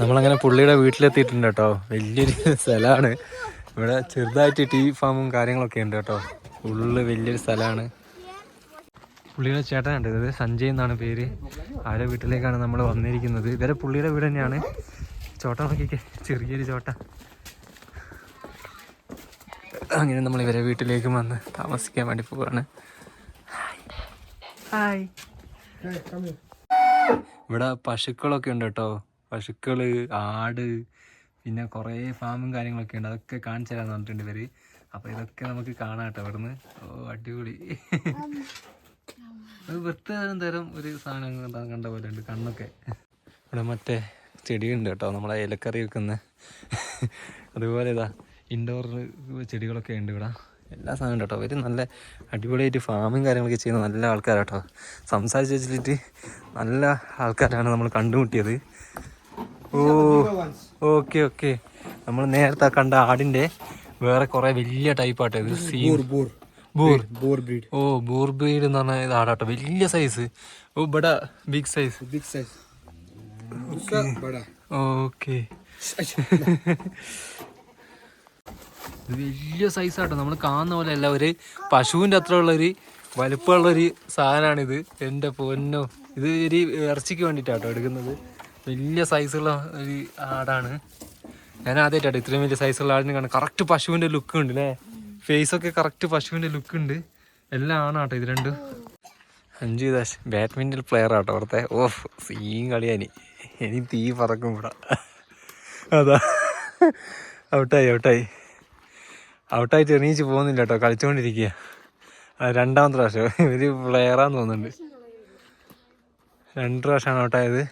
നമ്മളങ്ങനെ പുള്ളിയുടെ വീട്ടിലെത്തിയിട്ടുണ്ട് കേട്ടോ. വലിയൊരു സ്ഥലമാണ്. ഇവിടെ ചെറുതായിട്ട് ടീ ഫാമും കാര്യങ്ങളൊക്കെ ഉണ്ട് കേട്ടോ. ഫുള്ള് വലിയൊരു സ്ഥലമാണ്. പുള്ളിയുടെ ചേട്ടനുണ്ട് ഇത് സഞ്ജയ് എന്നാണ് പേര്. ആരുടെ വീട്ടിലേക്കാണ് നമ്മൾ വന്നിരിക്കുന്നത്? ഇവരെ പുള്ളിയുടെ വീട് തന്നെയാണ്. ചോട്ട നോക്കിക്കേ. ചെറിയൊരു ചോട്ട. അങ്ങനെ നമ്മൾ ഇവരെ വീട്ടിലേക്ക് വന്ന് താമസിക്കാൻ വേണ്ടി പോവുകയാണ് ഹായ് ഇവിടെ പശുക്കളൊക്കെ ഉണ്ട് കേട്ടോ. പശുക്കൾ ആട് പിന്നെ കുറേ ഫാമും കാര്യങ്ങളൊക്കെ ഉണ്ട്. അതൊക്കെ കാണിച്ചു തരാന്ന് പറഞ്ഞിട്ടുണ്ട് ഇവർ. അപ്പൊ ഇതൊക്കെ നമുക്ക് കാണാം കേട്ടോ ഇവിടുന്ന്. ഓ അടിപൊളി. അത് തരം ഒരു സാധനം കണ്ട പോലെ ഉണ്ട് കണ്ണൊക്കെ. ഇവിടെ മറ്റേ ചെടിയുണ്ട് കേട്ടോ. നമ്മളെ ഇലക്കറി വെക്കുന്ന. അതുപോലെ ഇതാ ഇൻഡോർ ചെടികളൊക്കെ ഉണ്ട് ഇവിടെ. എല്ലാ സാധനവും കേട്ടോ. ഇവർ നല്ല അടിപൊളിയായിട്ട് ഫാമിങ് കാര്യങ്ങളൊക്കെ ചെയ്യുന്ന നല്ല ആൾക്കാരാട്ടോ. സംസാരിച്ച് വെച്ചിട്ട് നല്ല ആൾക്കാരാണ് നമ്മൾ കണ്ടുമുട്ടിയത്. Oh okay okay. നമ്മൾ നേരത്തെ കണ്ട ആടിന്റെ വേറെ കുറേ വലിയ ടൈപ്പാട്ടോ ഇത് see Boer Boer. Breed. Oh Boer breed എന്ന് പറഞ്ഞ ഇതാടാട്ടോ വലിയ size oh Bada big size big size. Okay. ഇത് വലിയ ആട്ടോ. നമ്മൾ കാണുന്ന പോലെ അല്ല ഒരു പശുവിന്റെ അത്ര ഉള്ളൊരു വലുപ്പമുള്ളൊരു സാധനമാണിത് എന്റെ പൊന്നോ. ഇത് ഒരു ഇറച്ചിക്ക് വേണ്ടിയിട്ടാട്ടോ എടുക്കുന്നത്. വലിയ സൈസുള്ള ഒരു ആടാണ്. ഞാൻ ആദ്യമായിട്ടോ ഇത്രയും വലിയ സൈസുള്ള ആടിനെ കാണാൻ കറക്റ്റ് പശുവിന്റെ ലുക്ക് ഉണ്ട് അല്ലേ ഫേസൊക്കെ കറക്റ്റ് പശുവിന്റെ ലുക്ക് ഉണ്ട്. എല്ലാം ആണാട്ടോ ഇത് രണ്ടും. അഞ്ചു ദാഷ് ബാഡ്മിന്റൺ പ്ലെയർ ആട്ടോ അവിടുത്തെ. ഓ സീൻ കളിയാനി. ഇനി തീ പറക്കും ഇവിടെ. അതാ. ഔട്ടായി ഔട്ടായി ഔട്ടായിട്ട് എണീച്ച് പോകുന്നില്ല കേട്ടോ കളിച്ചുകൊണ്ടിരിക്കുക രണ്ടാമത്തെ പ്രാവശ്യം. ഇവർ പ്ലെയറാന്ന് തോന്നുന്നുണ്ട്. രണ്ട് പ്രാവശ്യമാണ് ഔട്ടായത്.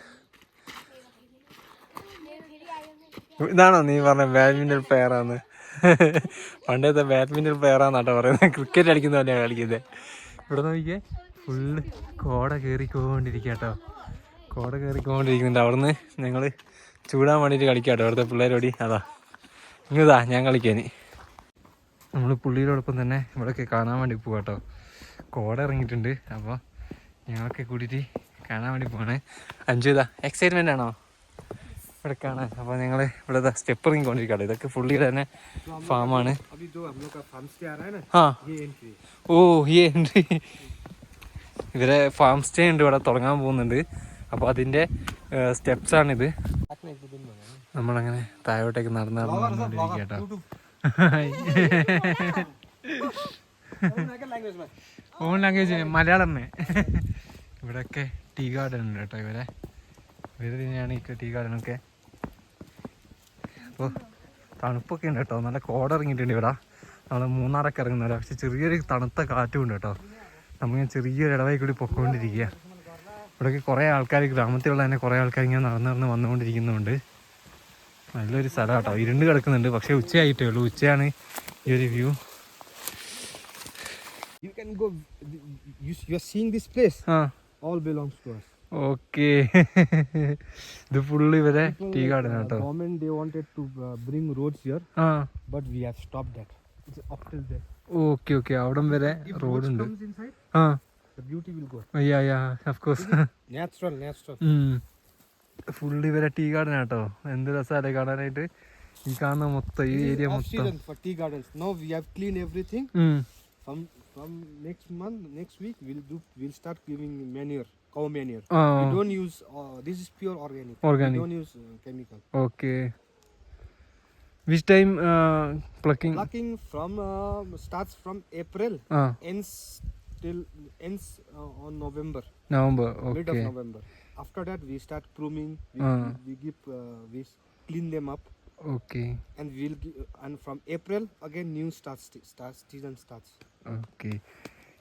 ഇതാണോ നീ പറഞ്ഞ ബാഡ്മിന്റൺ പ്ലെയറാന്ന്? പണ്ടത്തെ ബാഡ്മിന്റൺ പ്ലെയറാന്നാട്ടോ പറയുന്നത് ക്രിക്കറ്റ് കളിക്കുന്ന പോലെയാണ് കളിക്കുന്നത് ഇവിടെ നോക്കിയേ ഫുള്ള് കോട കയറിക്കൊണ്ടിരിക്കുക കേട്ടോ കോട കയറിക്കൊണ്ടിരിക്കുന്നുണ്ട് അവിടുന്ന് ഞങ്ങൾ ചൂടാൻ വേണ്ടിയിട്ട് കളിക്കാം കേട്ടോ അവിടുത്തെ പിള്ളേരോടി. അതാ. ഇങ്ങതാ ഞാൻ കളിക്കാൻ നമ്മൾ പുള്ളിയോടൊപ്പം തന്നെ ഇവിടെയൊക്കെ കാണാൻ വേണ്ടി പോവാം കേട്ടോ കോട ഇറങ്ങിയിട്ടുണ്ട് അപ്പോൾ ഞങ്ങളൊക്കെ കൂടിയിട്ട് കാണാൻ വേണ്ടി പോവാണ്. അഞ്ചുതാ എക്സൈറ്റ്മെന്റ് ആണോ? ഇവിടെ കാണാൻ അപ്പോൾ ഞങ്ങൾ ഇവിടെ സ്റ്റെപ്പ് ഇറങ്ങിക്കൊണ്ടിരിക്കട്ടോ ഇതൊക്കെ പുള്ളിയുടെ തന്നെ ഫാമാണ് ആ. ഓ ഈ എൻട്രി ഇവരെ ഫാം സ്റ്റേ ഉണ്ട് ഇവിടെ തുടങ്ങാൻ പോകുന്നുണ്ട്. അപ്പോൾ അതിന്റെ സ്റ്റെപ്സാണിത് നമ്മളങ്ങനെ താഴോട്ടേക്ക് നടന്ന് കേട്ടോ. ഓൺ ലാംഗ്വേജ് മലയാളം ഇവിടെയൊക്കെ ടീ ഗാർഡൻ ഉണ്ട് കേട്ടോ ഇവരെ. ഇവർ തന്നെയാണ് ഈ ടീ ഗാർഡൻ ഒക്കെ. അപ്പോൾ തണുപ്പൊക്കെ ഉണ്ട് കേട്ടോ. നല്ല കോട ഇറങ്ങിയിട്ടുണ്ട് ഇവിടെ. നമ്മൾ മൂന്നാറൊക്കെ ഇറങ്ങുന്നവരെ. പക്ഷെ ചെറിയൊരു തണുത്ത കാറ്റും ഉണ്ട് കേട്ടോ. നമ്മളിങ്ങനെ ചെറിയൊരു ഇടവായി കൂടി പൊക്കോണ്ടിരിക്കുക ഇവിടെയൊക്കെ കുറേ ആൾക്കാർ ഗ്രാമത്തിലുള്ള തന്നെ കുറേ ആൾക്കാർ ഇങ്ങനെ നടന്ന് നടന്ന് വന്നുകൊണ്ടിരിക്കുന്നുണ്ട്. നല്ലൊരു സ്ഥലം കേട്ടോ ഇരുണ്ട് കിടക്കുന്നുണ്ട് പക്ഷേ ഉച്ചയായിട്ടേ ഉള്ളൂ ഉച്ചയാണ് ഈ ഒരു view You can go. You, are seeing this place. ആ All belongs to us. Okay ഇത് ഫുള്ള് ഇവരെ ടീ ഗാർഡൻ കേട്ടോ they wanted to uh, bring roads here, ആ but we have stopped that. It's up till there. Okay okay അവിടം വരെ road undu റോഡുണ്ട് comes ആ the beauty will go. yeah yeah of course Natural, natural. Full ഇവരെ tea garden കേട്ടോ എന്ത് രസമല്ലേ കാണാനായിട്ട് ഈ കാണുന്ന മൊത്തം ഈ ഏരിയ മൊത്തം cow manure. We don't use. Uh, this is pure organic. Organic. We don't use uh, chemical. Plucking from uh, starts from April, ends till ends uh, on November, November mid of okay November. After that, we start pruning. We, uh. we, give. Uh, we clean them up, okay and we'll. Give, and from April again, new starts. Starts season starts. okay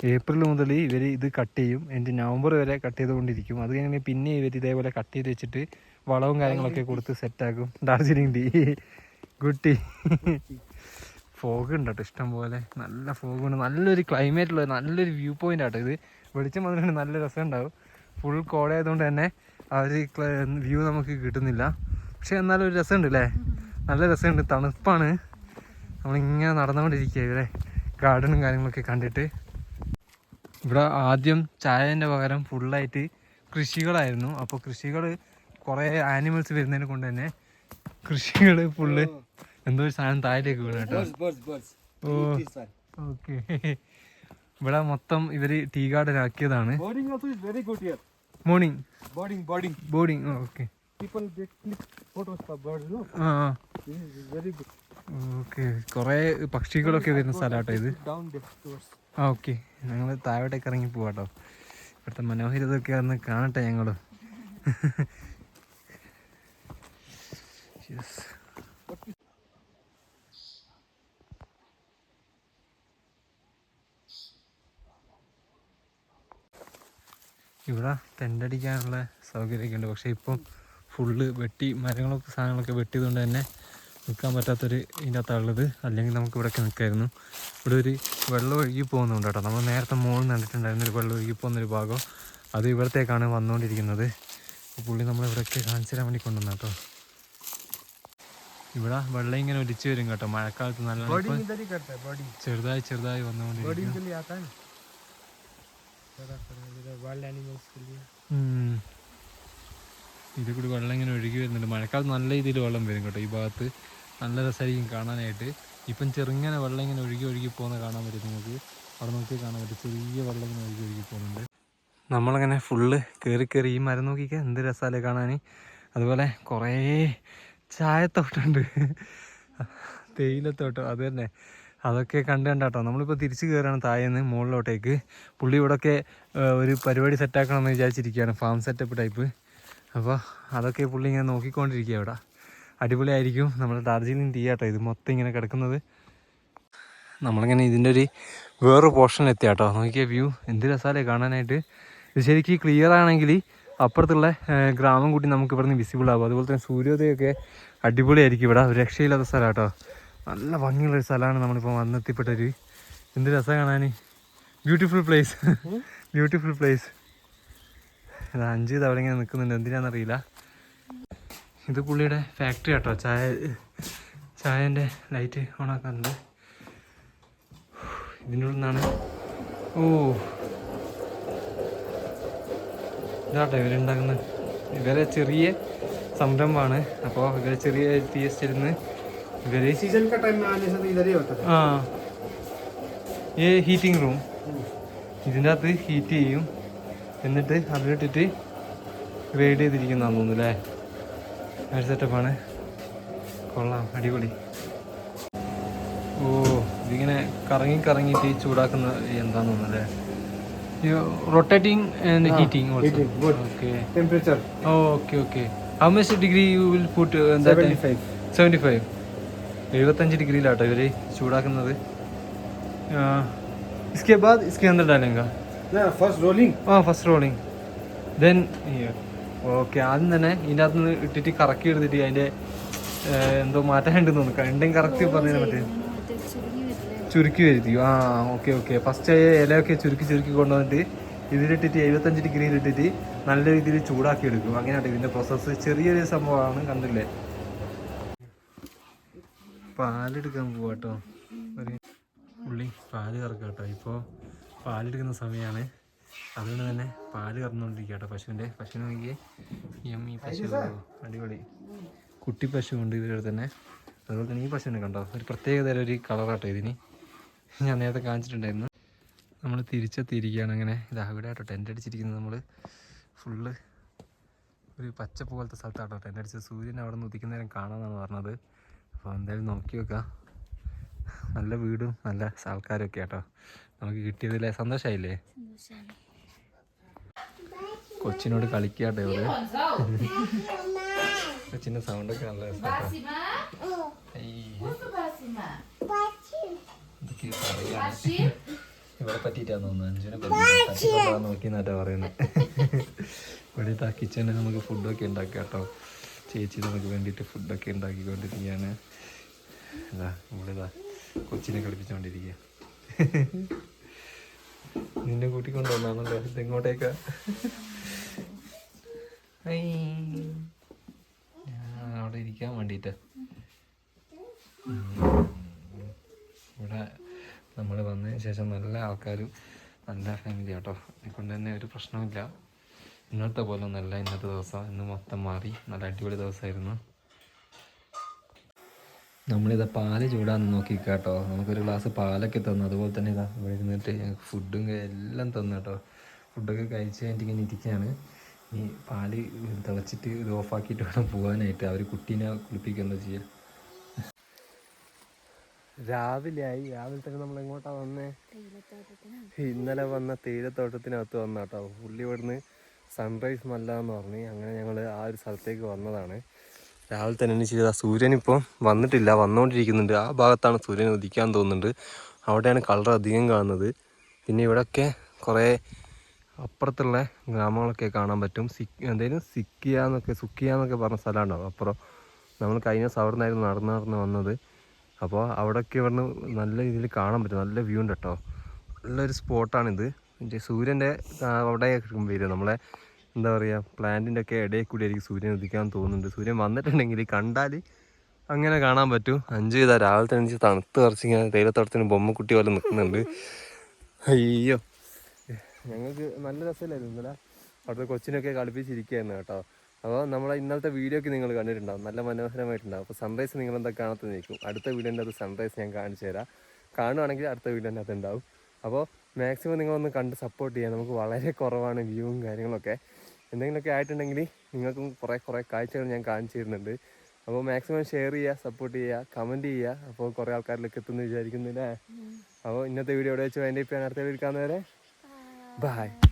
April മുതൽ ഇവർ ഇത് cut ചെയ്യും എന്റെ November വരെ cut ചെയ്തുകൊണ്ടിരിക്കും അത് കഴിഞ്ഞ് പിന്നെ ഇവർ ഇതേപോലെ കട്ട് ചെയ്ത് വെച്ചിട്ട് വളവും കാര്യങ്ങളൊക്കെ കൊടുത്ത് സെറ്റാക്കും Darjeeling tea good tea fog ഉണ്ട് കേട്ടോ ഇഷ്ടം പോലെ നല്ല ഫോഗ് ഉണ്ട് നല്ലൊരു ക്ലൈമറ്റുള്ള നല്ലൊരു വ്യൂ പോയിന്റ് ആട്ടോ ഇത് വെളിച്ചം വന്നിട്ടുണ്ടെങ്കിൽ നല്ല രസം ഉണ്ടാവും ഫുൾ കോടയായതുകൊണ്ട് തന്നെ ആ ഒരു വ്യൂ നമുക്ക് കിട്ടുന്നില്ല. പക്ഷെ എന്നാലും ഒരു രസമുണ്ട് അല്ലേ നല്ല രസമുണ്ട്. തണുപ്പാണ്. നമ്മളിങ്ങനെ നടന്നുകൊണ്ടിരിക്കുക ഇവിടെ ഗാർഡനും കാര്യങ്ങളൊക്കെ കണ്ടിട്ട്. ഇവിടെ ആദ്യം ചായന്റെ പകരം ഫുള്ളായിട്ട് കൃഷികളായിരുന്നു. അപ്പോൾ കൃഷികൾ കുറേ ആനിമൽസ് വരുന്നതിനെ കൊണ്ട് തന്നെ കൃഷികൾ ഫുള്ള് എന്തോ ഒരു സാധനം താഴേക്ക് വീണു കേട്ടോ. ഓക്കെ ഇവിടെ മൊത്തം ഇവർ ടീ ഗാർഡൻ ആക്കിയതാണ്. Oh, കൊറേ പക്ഷികളൊക്കെ വരുന്ന സ്ഥലാട്ടോ ഇത്. ഓക്കെ ഞങ്ങൾ താഴോട്ടേക്ക് ഇറങ്ങി പോവാട്ടോ. ഇവിടുത്തെ മനോഹരിത ഒക്കെ ഒന്ന് കാണട്ടെ ഞങ്ങൾ. Yes. ഇവിടെ തെന്റടിക്കാനുള്ള സൗകര്യമൊക്കെ ഉണ്ട് പക്ഷേ ഇപ്പം ഫുള്ള് വെട്ടി മരങ്ങളൊക്കെ സാധനങ്ങളൊക്കെ വെട്ടിയതുകൊണ്ട് തന്നെ നിൽക്കാൻ പറ്റാത്തൊരു ഇതിന്റെ അകത്താണുള്ളത്. അല്ലെങ്കിൽ നമുക്ക് ഇവിടെയൊക്കെ നിൽക്കായിരുന്നു. ഇവിടെ ഒരു വെള്ളം ഒഴുകി പോകുന്നുണ്ട് കേട്ടോ. നമ്മൾ നേരത്തെ മുകളിൽ കണ്ടിട്ടുണ്ടായിരുന്നു ഒരു വെള്ളം ഒഴുകി പോകുന്നൊരു ഭാഗം അത് ഇവിടത്തേക്കാണ് വന്നുകൊണ്ടിരിക്കുന്നത്. പുള്ളി നമ്മളിവിടെയൊക്കെ കാണിച്ചു തരാൻ വേണ്ടി കൊണ്ടുവന്ന കേട്ടോ. ഇവിടെ വെള്ളം ഇങ്ങനെ ഒലിച്ചു വരും കേട്ടോ. മഴക്കാലത്ത് നല്ല ചെറുതായി ചെറുതായി വന്നുകൊണ്ടിരിക്കും. Boarding के लिए आता है ना. थोड़ा थोड़ा इधर wild animals के लिए. ഉം. ഇതിൽ കൂടി വെള്ളം ഇങ്ങനെ ഒഴുകി വരുന്നുണ്ട് മഴക്കാലത്ത് നല്ല രീതിയിൽ വെള്ളം വരും കേട്ടോ ഈ ഭാഗത്ത് നല്ല രസമായിരിക്കും കാണാനായിട്ട് ഇപ്പം ചെറുങ്ങനെ വെള്ളം ഇങ്ങനെ ഒഴുകി ഒഴുകി പോകുന്ന കാണാൻ പറ്റും നിങ്ങൾക്ക് അവിടെ നോക്കി കാണാൻ പറ്റും ചെറിയ വെള്ളം ഇങ്ങനെ ഒഴുകി ഒഴുകി പോകുന്നുണ്ട് നമ്മളങ്ങനെ ഫുള്ള് കയറി കയറി ഈ മരം നോക്കിക്കാൻ എന്ത് രസമല്ലേ കാണാൻ അതുപോലെ കുറേ ചായത്തോട്ടമുണ്ട് തേയിലത്തോട്ടം അത് തന്നെ അതൊക്കെ കണ്ട് കണ്ടാട്ടോ. നമ്മളിപ്പോൾ തിരിച്ച് കയറാണ് താഴേന്ന് മുകളിലോട്ടേക്ക് പുള്ളി ഇവിടെയൊക്കെ ഒരു പരിപാടി സെറ്റാക്കണമെന്ന് വിചാരിച്ചിരിക്കുകയാണ് ഫാം സെറ്റപ്പ് ടൈപ്പ്. അപ്പോൾ അതൊക്കെ പുള്ളി ഇങ്ങനെ നോക്കിക്കൊണ്ടിരിക്കുക ഇവിടെ. അടിപൊളിയായിരിക്കും. നമ്മുടെ ഡാർജിലിംഗ് ടീ ആട്ടോ ഇത് മൊത്തം ഇങ്ങനെ കിടക്കുന്നത്. നമ്മളിങ്ങനെ ഇതിന്റെ ഒരു വേറൊരു പോർഷനിൽ എത്തിയാട്ടോ. നോക്കിയ വ്യൂ എന്ത് രസാലേ കാണാനായിട്ട്. ഇത് ശരിക്കും ക്ലിയർ ആണെങ്കിൽ അപ്പുറത്തുള്ള ഗ്രാമം കൂട്ടി നമുക്ക് ഇവിടുന്ന് വിസിബിൾ ആകും അതുപോലെ തന്നെ സൂര്യോദയമൊക്കെ അടിപൊളിയായിരിക്കും ഇവിടെ. ഒരു രക്ഷയില്ലാത്ത സ്ഥലം കേട്ടോ നല്ല ഭംഗിയുള്ളൊരു സ്ഥലമാണ് നമ്മളിപ്പോൾ വന്നെത്തിപ്പെട്ടൊരു. എന്ത് രസം കാണാൻ ബ്യൂട്ടിഫുൾ പ്ലേസ് ബ്യൂട്ടിഫുൾ പ്ലേസ് അഞ്ച് തവണ ഇങ്ങനെ നിൽക്കുന്നുണ്ട് എന്തിനാണെന്നറിയില്ല ഇത് പുള്ളിയുടെ ഫാക്ടറി കേട്ടോ ചായ ചായന്റെ ലൈറ്റ് ഓണാക്കാറുണ്ട് ഇതിന്റെ ഉള്ളിൽ നിന്നാണ്. ഓ. ഇതാട്ടോ ഇവരുണ്ടാക്കുന്നത് ഇവരെ ചെറിയ സംരംഭമാണ്. അപ്പോൾ ഇവരെ ചെറിയ ടി എസ് ഇരുന്ന് ഇവർ सीजन का टाइम में आने से तो इधर ही होता था ആ ഈ ഹീറ്റിംഗ് റൂം ഇതിൻ്റെ അകത്ത് ഹീറ്റ് ചെയ്യും എന്നിട്ട് അതിലിട്ടിട്ട് ഗ്രേഡ് ചെയ്തിരിക്കുന്നതാന്ന് തോന്നുന്നു അല്ലേ ഒരു സെറ്റപ്പാണ് കൊള്ളാം അടിപൊളി ഓ ഇതിങ്ങനെ കറങ്ങി കറങ്ങിയിട്ട് ചൂടാക്കുന്ന എന്താന്ന് തോന്നുന്നു അല്ലേ rotating and heating heating, good. Okay temperature okay okay how much degree you will put 75 seventy five എഴുപത്തഞ്ച് ഡിഗ്രിയിലാട്ടോ ഇവർ ചൂടാക്കുന്നത് इसके बाद इसके अंदर डालेंगे Yeah, first rolling. ആ ഫസ്റ്റ് റോളിങ് ദെൻ ഓക്കെ ആദ്യം തന്നെ ഇതിൻ്റെ അകത്ത് നിന്ന് ഇട്ടിട്ട് കറക്കി എടുത്തിട്ട് അതിൻ്റെ എന്തോ മാറ്റാനുണ്ട് തോന്നുന്നു കണ്ടും കറക്റ്റ് പറഞ്ഞതിനെ പറ്റി മറ്റേ ചുരുങ്ങി വരില്ലേ ചുരുക്കി വരുത്തി ആ ഓക്കെ ഓക്കെ ഫസ്റ്റ് ഇലയൊക്കെ ചുരുക്കി ചുരുക്കി കൊണ്ടുവന്നിട്ട് ഇതിലിട്ടിട്ട് എഴുപത്തഞ്ച് ഡിഗ്രിയിൽ ഇട്ടിട്ട് നല്ല രീതിയിൽ ചൂടാക്കി എടുക്കും അങ്ങനെയാണ് ഇതിൻ്റെ പ്രോസസ്സ് ചെറിയൊരു സംഭവമാണ് കണ്ടില്ലേ പാലെടുക്കാൻ പോവാട്ടോ. ഒരു ഉള്ളി പാൽ കറക്കാം കേട്ടോ ഇപ്പോൾ പാലെടുക്കുന്ന സമയമാണ് അതുകൊണ്ട് തന്നെ പാൽ കറന്നുകൊണ്ടിരിക്കുക കേട്ടോ പശുവിന്റെ. പശുവിനെ നോക്കിയേ. യമ്മി പശു. അടിപൊളി. കുട്ടി പശു ഉണ്ട് ഇതിലൂടെ തന്നെ. അതുപോലെ തന്നെ ഈ പശുവിനെ കണ്ടോ? ഒരു പ്രത്യേക തരം ഒരു കളറാട്ടോ ഇതിന്. ഞാൻ നേരത്തെ കാണിച്ചിട്ടുണ്ടായിരുന്നു. നമ്മൾ തിരിച്ചെത്തിയിരിക്കുകയാണ് അങ്ങനെ. ഇതാ ഇവിടെ ആട്ടോ ടെന്റ് അടിച്ചിരിക്കുന്നത് നമ്മൾ ഫുള്ള് ഒരു പച്ച പോലത്തെ സ്ഥലത്താട്ടോ ടെന്റ് അടിച്ചത്. സൂര്യൻ അവിടെ നിന്ന് ഉദിക്കുന്നേരം കാണാമെന്നാണ് പറഞ്ഞത്. അപ്പോൾ എന്തായാലും നോക്കി വെക്കാം. നല്ല വീടും നല്ല ആൾക്കാരൊക്കെ ആട്ടോ. നമുക്ക് കിട്ടിയതിലെ സന്തോഷമായില്ലേ. കൊച്ചിനോട് കളിക്കാട്ടെ ഇവിടെ കൊച്ചിന്റെ സൗണ്ടൊക്കെ നല്ല ഇവിടെ പറ്റിയിട്ടാന്ന് തോന്നുന്നു. അഞ്ചിനെ പറ്റി നോക്കി എന്നാട്ടാ പറയുന്നത് ഇവിടെ കിച്ചണിൽ നമുക്ക് ഫുഡൊക്കെ ഉണ്ടാക്കാം കേട്ടോ ചേച്ചി നമുക്ക് വേണ്ടിയിട്ട് ഫുഡൊക്കെ ഉണ്ടാക്കിക്കൊണ്ടിരിക്കുകയാണ്. അതാ നമ്മളിതാ കൊച്ചിനെ കളിപ്പിച്ചുകൊണ്ടിരിക്കുക നിന്നെ കൂട്ടിക്കൊണ്ടുവന്നാണല്ലോ ഇതെങ്ങോട്ടേക്കാ? ഐ. ഞാൻ അവിടെ ഇരിക്കാൻ വേണ്ടിയിട്ട്. ഇവിടെ നമ്മൾ വന്നതിന് ശേഷം നല്ല ആൾക്കാരും നല്ല ഫാമിലി കേട്ടോ അതുകൊണ്ട് തന്നെ ഒരു പ്രശ്നമില്ല ഇന്നത്തെ പോലെ ഒന്നല്ല ഇന്നത്തെ ദിവസം ഇന്ന് മൊത്തം മാറി. നല്ല അടിപൊളി ദിവസമായിരുന്നു. നമ്മളിതാ പാൽ ചൂടാന്ന് കേട്ടോ നമുക്കൊരു ഗ്ലാസ് പാലൊക്കെ തന്നു. അതുപോലെ തന്നെ ഇതാ ഇവിടെ ഇരുന്നിട്ട് ഞങ്ങൾക്ക് ഫുഡും എല്ലാം തന്നു കേട്ടോ. ഫുഡൊക്കെ കഴിച്ച് കഴിഞ്ഞിട്ട് ഇങ്ങനെ ഇരിക്കുകയാണ് ഈ പാൽ തിളച്ചിട്ട് ഇത് ഓഫാക്കിയിട്ട് വേണം പോകാനായിട്ട്. അവർ കുട്ടീനെ കുളിപ്പിക്കുക ചെയ്യുക രാവിലെ ആയി രാവിലെ തന്നെ നമ്മൾ എങ്ങോട്ടാ വന്നേ? ഇന്നലെ വന്ന തേയിലത്തോട്ടത്തിനകത്ത് വന്നാട്ടോ. പുള്ളി ഇവിടുന്ന് സൺറൈസ് മല്ല എന്ന് പറഞ്ഞ് അങ്ങനെ ഞങ്ങൾ ആ ഒരു സ്ഥലത്തേക്ക് വന്നതാണ്. രാവിലെ തന്നെ എണീച്ച് ചെയ്താൽ സൂര്യൻ ഇപ്പോൾ വന്നിട്ടില്ല വന്നുകൊണ്ടിരിക്കുന്നുണ്ട് ആ ഭാഗത്താണ് സൂര്യൻ ഉദിക്കാൻ തോന്നുന്നുണ്ട്. അവിടെയാണ് കളർ അധികം കാണുന്നത്. പിന്നെ ഇവിടെയൊക്കെ കുറേ അപ്പുറത്തുള്ള ഗ്രാമങ്ങളൊക്കെ കാണാൻ പറ്റും. സിക്ക് എന്തായാലും സിക്കിയ എന്നൊക്കെ സുക്കിയ എന്നൊക്കെ പറഞ്ഞ സ്ഥലമുണ്ടാവും അപ്പുറം. നമ്മൾ കഴിഞ്ഞ ദിവസം അവിടെ നിന്നായിരുന്നു നടന്ന് നടന്ന് വന്നത്. അപ്പോൾ അവിടെയൊക്കെ ഇവിടുന്ന് നല്ല രീതിയിൽ കാണാൻ പറ്റും. നല്ല വ്യൂ ഉണ്ട് കേട്ടോ. നല്ലൊരു സ്പോട്ടാണിത് സൂര്യന്റെ അവിടെ വരിക നമ്മളെ എന്താ പറയുക പ്ലാന്റിന്റെ ഒക്കെ ഇടയിൽ കൂടി ആയിരിക്കും സൂര്യൻ ഉദിക്കാൻ തോന്നുന്നുണ്ട്. സൂര്യൻ വന്നിട്ടുണ്ടെങ്കിൽ കണ്ടാൽ അങ്ങനെ കാണാൻ പറ്റും. അഞ്ച് ചെയ്താൽ രാവിലെ തന്നെ എണീച്ച് തണുത്ത് കുറച്ചിങ്ങനെ തേയിലത്തോട്ടത്തിന് ബൊമ്മക്കുട്ടി പോലെ നിൽക്കുന്നുണ്ട്. അയ്യോ. ഞങ്ങൾക്ക് നല്ല രസമില്ലായിരുന്നു ഇന്നലെ. അവിടുത്തെ കൊച്ചിനൊക്കെ കളിപ്പിച്ചിരിക്കുകയായിരുന്നു കേട്ടോ. അപ്പോൾ നമ്മളെ ഇന്നലത്തെ വീഡിയോ ഒക്കെ നിങ്ങൾ കണ്ടിട്ടുണ്ടാവും. നല്ല മനോഹരമായിട്ടുണ്ടാവും. അപ്പോൾ സൺറൈസ് നിങ്ങൾ എന്താ കാണാത്ത നിൽക്കും അടുത്ത വീഡിയോന്റെ അത് സൺറൈസ് ഞാൻ കാണിച്ചു തരാം. കാണുവാണെങ്കിൽ അടുത്ത വീഡിയോന്റെ അത് ഉണ്ടാവും. അപ്പോൾ മാക്സിമം നിങ്ങളൊന്ന് കണ്ട് സപ്പോർട്ട് ചെയ്യാം നമുക്ക് വളരെ കുറവാണ് വ്യൂവും കാര്യങ്ങളൊക്കെ. എന്തെങ്കിലുമൊക്കെ ആയിട്ടുണ്ടെങ്കിൽ നിങ്ങൾക്കും കുറേ കുറേ കാഴ്ചകൾ ഞാൻ കാണിച്ചു തരുന്നുണ്ട്. അപ്പോൾ മാക്സിമം ഷെയർ ചെയ്യുക സപ്പോർട്ട് ചെയ്യുക കമന്റ് ചെയ്യുക. അപ്പോൾ കുറേ ആൾക്കാരിലേക്ക് എത്തുമെന്ന് വിചാരിക്കുന്നില്ലേ അപ്പോൾ ഇന്നത്തെ വീഡിയോ ഇവിടെ വെച്ച് വേണ്ടി ഇപ്പം അടുത്ത വീഡിയോ കാണുന്നവരെ ബൈ